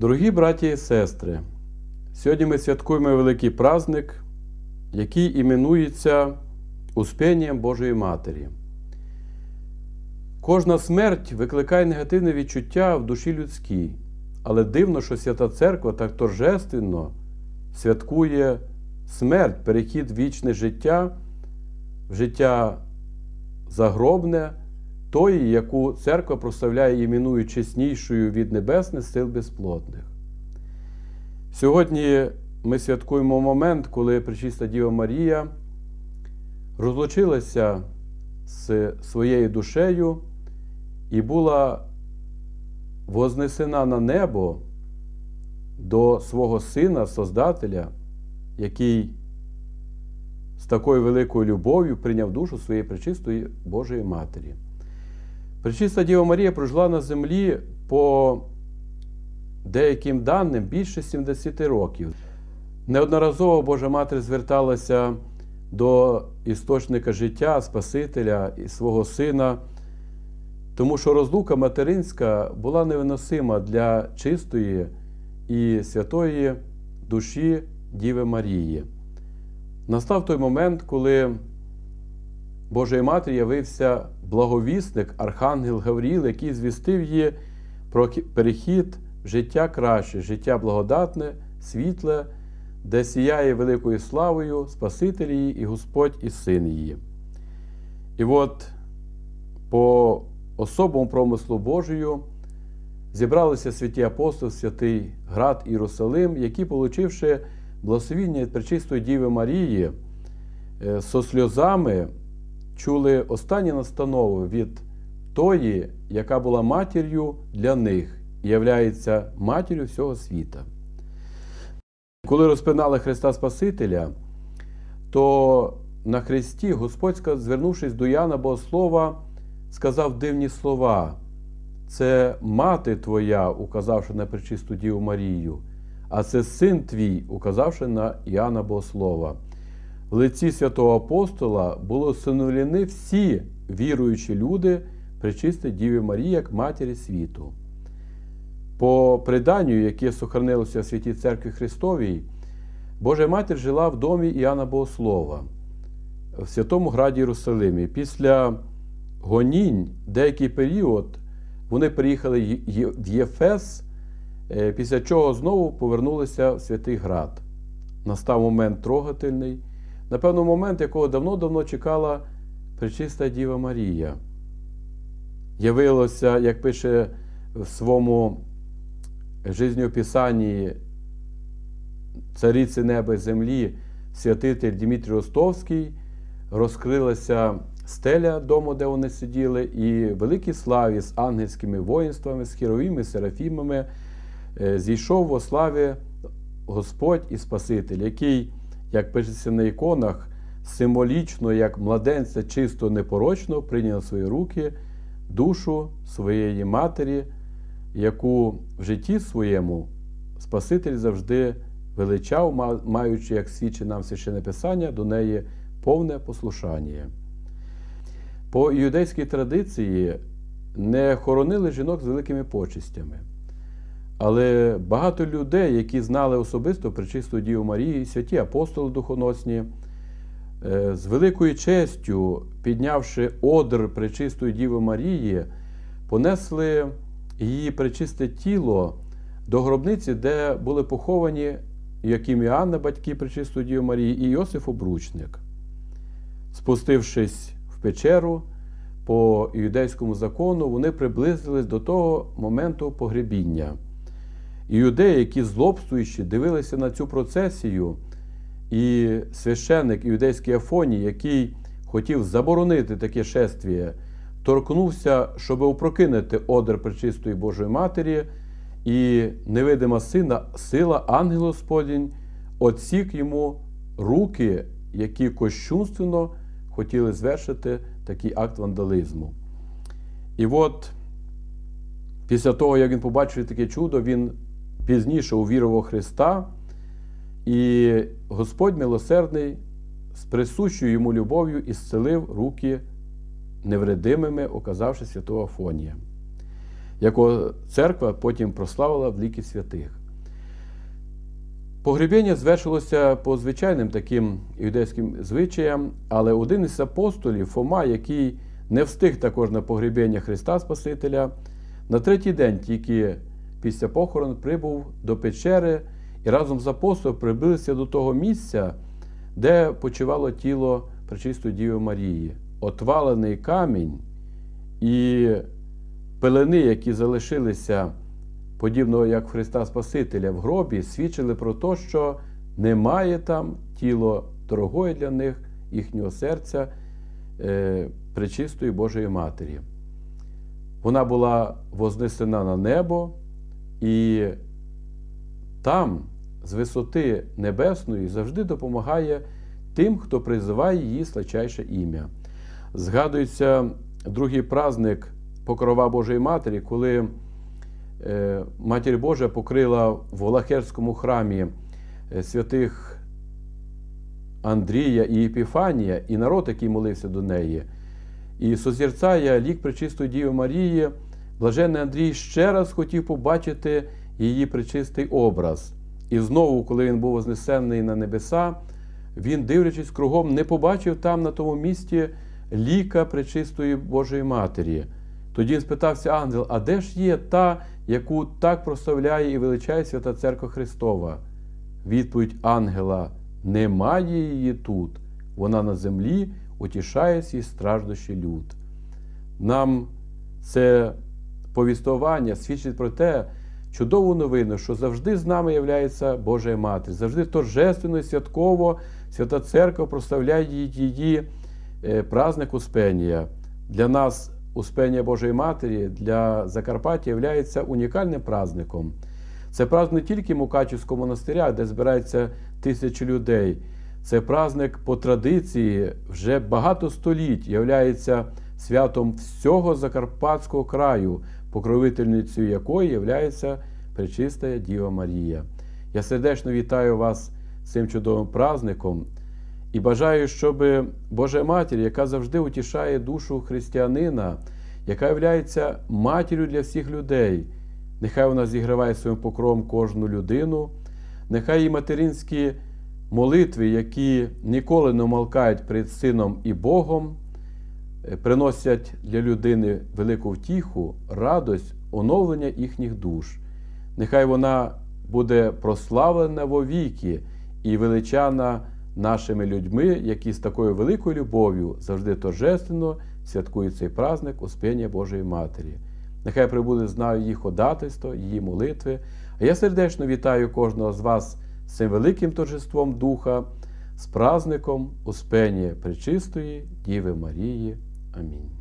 Дорогі браті і сестри, сьогодні ми святкуємо великий праздник, який іменується Успінням Божої Матері. Кожна смерть викликає негативне відчуття в душі людській, але дивно, що Свята Церква так торжественно святкує смерть, перехід вічне життя, в життя загробне, тої, яку церква прославляє іменує чеснішою від небесних сил безплотних. Сьогодні ми святкуємо момент, коли Пречиста Діва Марія розлучилася з своєю душею і була вознесена на небо до свого Сина, Создателя, який з такою великою любов'ю прийняв душу своєї пречистої Божої Матері. Пречиста Діва Марія прожила на землі по деяким даним більше 70 років. Неодноразово Божа Матір зверталася до істочника життя, Спасителя і свого Сина, тому що розлука материнська була невиносима для чистої і святої душі Діви Марії. Настав той момент, коли Божої Матері явився благовісник, Архангел Гавріл, який звістив її про перехід в життя краще, життя благодатне, світле, де сіяє великою славою Спаситель її і Господь і Син її. І от по особому промислу Божою зібралися святі апостоли, святий Град Єрусалим, які, получивши благословіння від Пречистої Діви Марії, со сльозами чули останні настанови від тої, яка була матір'ю для них і являється матір'ю всього світа. Коли розпинали Христа Спасителя, то на Христі Господь, звернувшись до Яна Богослова, сказав дивні слова. Це мати твоя, указавши на пречисту Діву Марію, а це син твій, указавши на Іоанна Богослова. В лиці святого апостола було усиновлені всі віруючі люди причисти Діві Марії як Матері світу. По преданню, яке сохранилося в Святій Церкві Христовій, Божа Матір жила в домі Іоанна Богослова в Святому Граді Єрусалимі. Після гонінь деякий період вони приїхали в Єфес, після чого знову повернулися в Святий Град. Настав момент трогательний, напевно, момент, якого давно-давно чекала Пречиста Діва Марія. Явилося, як пише в своєму жизнеописанні цариці неба і землі святитель Дмитрій Ростовський, розкрилася стеля дому, де вони сиділи, і великій славі з ангельськими воїнствами, з хіровими, серафімами зійшов во славі Господь і Спаситель, який, як пишеться на іконах, символічно, як младенця чисто непорочно, прийняв на свої руки душу своєї матері, яку в житті своєму Спаситель завжди величав, маючи, як свідчить нам священне Писання, до неї повне послушання. По іудейській традиції не хоронили жінок з великими почистями. Але багато людей, які знали особисто причисту Діву Марії, святі апостоли духоносні, з великою честю, піднявши одр пречистої Діви Марії, понесли її пречисте тіло до гробниці, де були поховані Яким Іоанна, батьки Пречистої Діви Марії, і Йосиф Обручник. Спустившись в печеру по іудейському закону, вони приблизились до того моменту погребіння. Іудеї, які злобствуючи, дивилися на цю процесію, і священник іудейський Афоній, який хотів заборонити таке шествіє, торкнувся, щоб упрокинути одер Пречистої Божої Матері, і невидима сина, сила ангел Господінь отсік йому руки, які кощунственно хотіли звершити такий акт вандализму. І от після того, як він побачив таке чудо, він пізніше увірував Христа, і Господь милосердний з присущою йому любов'ю ісцелив руки невредимими, указавши святого Афонія. якого церква потім прославила в ліки святих. Погребіння звершилося по звичайним таким юдейським звичаям, але один із апостолів, Фома, який не встиг також на погребіння Христа Спасителя, на третій день тільки після похорону прибув до печери і разом з апостолом прибилися до того місця, де почивало тіло Пречистої Діви Марії. Отвалений камінь і пелени, які залишилися подібного як Христа Спасителя в гробі, свідчили про те, що немає там тіло дорогої для них, їхнього серця, е, пречистої Божої Матері. Вона була вознесена на небо, і там, з висоти небесної, завжди допомагає тим, хто призиває її слачайше ім'я. Згадується другий праздник Покрова Божої Матері, коли е, Матір Божа покрила в Волахерському храмі е, святих Андрія і Епіфанія, і народ, який молився до неї. І созерцає лік Пречистої Діви Марії, блаженний Андрій ще раз хотів побачити її пречистий образ. І знову, коли він був вознесений на небеса, він, дивлячись кругом, не побачив там, на тому місці, ліка Пречистої Божої Матері. Тоді він спитався ангел: а де ж є та, яку так прославляє і величає Свята Церква Христова? Відповідь ангела: немає її тут. Вона на землі утішає свій страждущий люд. Нам це повістування свідчить про те, чудову новину, що завжди з нами являється Божа Матір, завжди торжественно і святково Свята Церква прославляє її е, праздник Успенія. Для нас Успення Божої Матері для Закарпаття є унікальним праздником. Це праздник не тільки Мукачівського монастиря, де збираються тисячі людей. Це праздник по традиції вже багато століть являється святом всього Закарпатського краю, покровительницею якої являється Пречиста Діва Марія. Я сердечно вітаю вас цим чудовим праздником і бажаю, щоб Божа Матір, яка завжди утішає душу християнина, яка є матір'ю для всіх людей, нехай вона зіграває своїм покровом кожну людину, нехай її материнські молитви, які ніколи не умалкають перед Сином і Богом, приносять для людини велику втіху, радость, оновлення їхніх душ. Нехай вона буде прославлена вовіки і величана нашими людьми, які з такою великою любов'ю завжди торжественно святкують цей праздник Успіння Божої Матері. Нехай прибуде з нами її ходатайство, її молитви. А я сердечно вітаю кожного з вас з цим великим торжеством Духа, з праздником Успення Пречистої Діви Марії. Амінь.